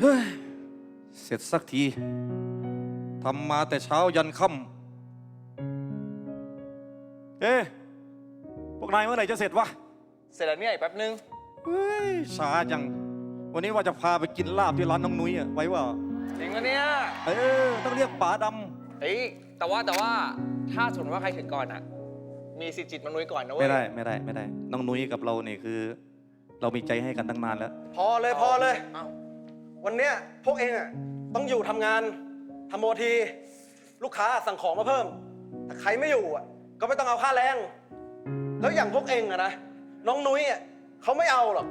เฮ้ย เสร็จสักที ทำมาแต่เช้ายันค่ำเอ๊ะพวกนายเมื่อไหร่จะเสร็จวะ เสร็จแล้วเนี่ยอีกแป๊บนึง เฮ้ยช้าจัง วันนี้ว่าจะพาไปกินลาบที่ร้านน้องนุ้ยอะไว้ว่า จริงปะเนี่ย เออ ต้องเรียกป๋าดเฮ้ยแต่ว่าแต่ว่าถ้าสมมติว่าใครถึงก่อนอะมีสิทธิ์จิตมานุ้ยก่อนนะำเว้ยไม่ได้ไม่ได้ไม่ได้ น้องนุ้ยกับเราเนี่ยคือ เรามีใจให้กันตั้งนานแล้ว พอเลยพอเลย เอ้า วันเนี้ยพวกเองอะต้องอยู่ทำงานทำโมที ลูกค้าสั่งของมาเพิ่ม แต่ใครไม่อยู่อะก็ไม่ต้องเอาค่าแรง แล้วอย่างพวกเองอะนะน้องนุ้ยอะเขาไม่เอาหรอก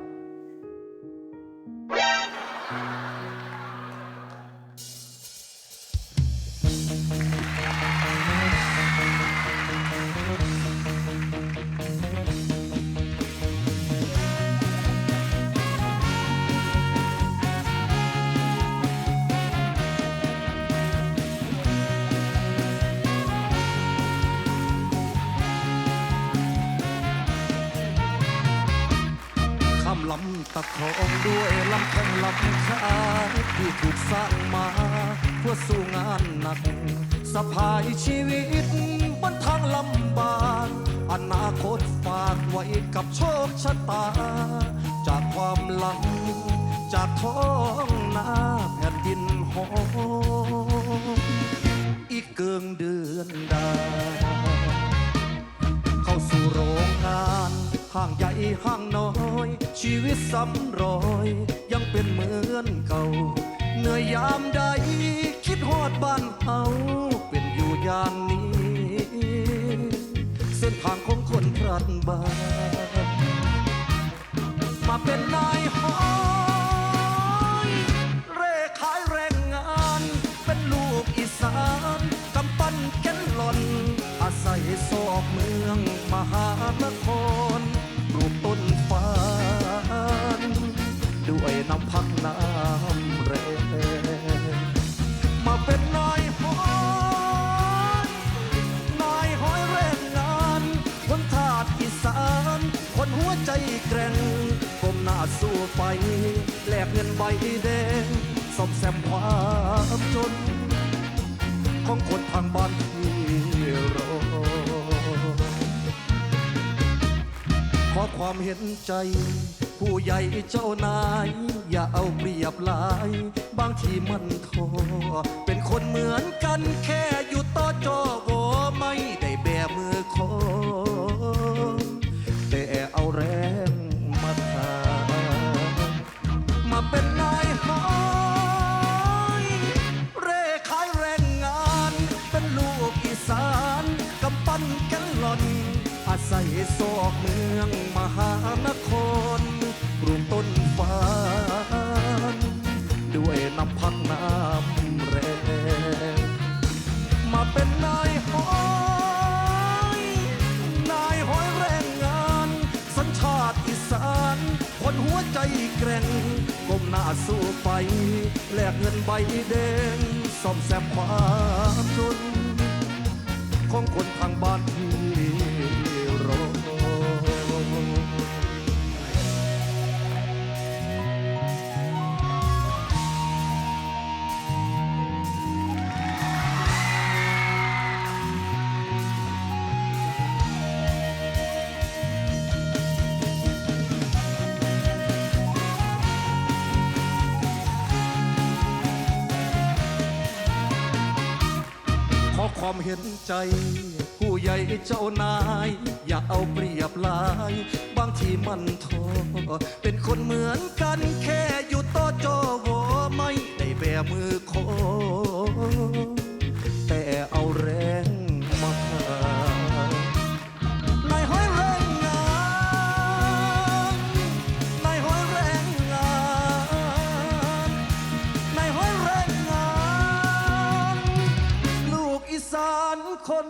ะคองด้วยลำแข้งลำขาที่ถูกสร้างมาเพื่อสู้งานหนักสะพายชีวิตบนทางลำบากอนาคตฝากไว้กับโชคชะตา จากความหลัง จากท้องนาแผ่นดินหอมอีกเกิงเดือนดาเข้าสู่โรงงานห้างใหญ่ห้างน้อย ชีวิตซ้ำรอยยังเป็นเหมือนเก่า เหนื่อยยามใดคิดฮอดบ้านเฮาเป็นอยู่ยางนี้ เส้นทางของคนพลัดบานมาเป็นนายหอยเร่ขายแรงงาน เป็นลูกอีสานกำปั้นแก่นหล่อนอาศัยซอกเมืองมหานคร น้ำพักน้ำแรงมาเป็นนายหอยนายหอยแรงงานคนทาสอีสานคนหัวใจแกร่งก้มหน้าสู้ไปแลกเงินใบแดงซ่อมแซมความจน ของคนทางบ้านที่รอขอความเห็นใจ ผู้ใหญ่เจ้านาย อย่าเอาเปรียบหลาย บางทีมันท้อเป็นคนเหมือนกันแค่อยู่ต่อจอวอไม่ได้แบมือคอแต่เอาแรงมาทามาเป็นนายหอยเร่ขายแรงงาน เป็นลูกอีสานกำปั้นแกันหล่อนอาศัยซอกเมืองมหานคร แกร่งก้มหน้าสู้ไปแลกเงินใบแดงซ่อมแซมความจนของคนทางบ้านที่ ความเห็นใจ ผู้ใหญ่เจ้านาย อย่าเอาเปรียบลาย บางทีมันท้อเป็นคนเหมือนกันแค่อยู่ต่อจอวอไม่ได้แบมือคอ คน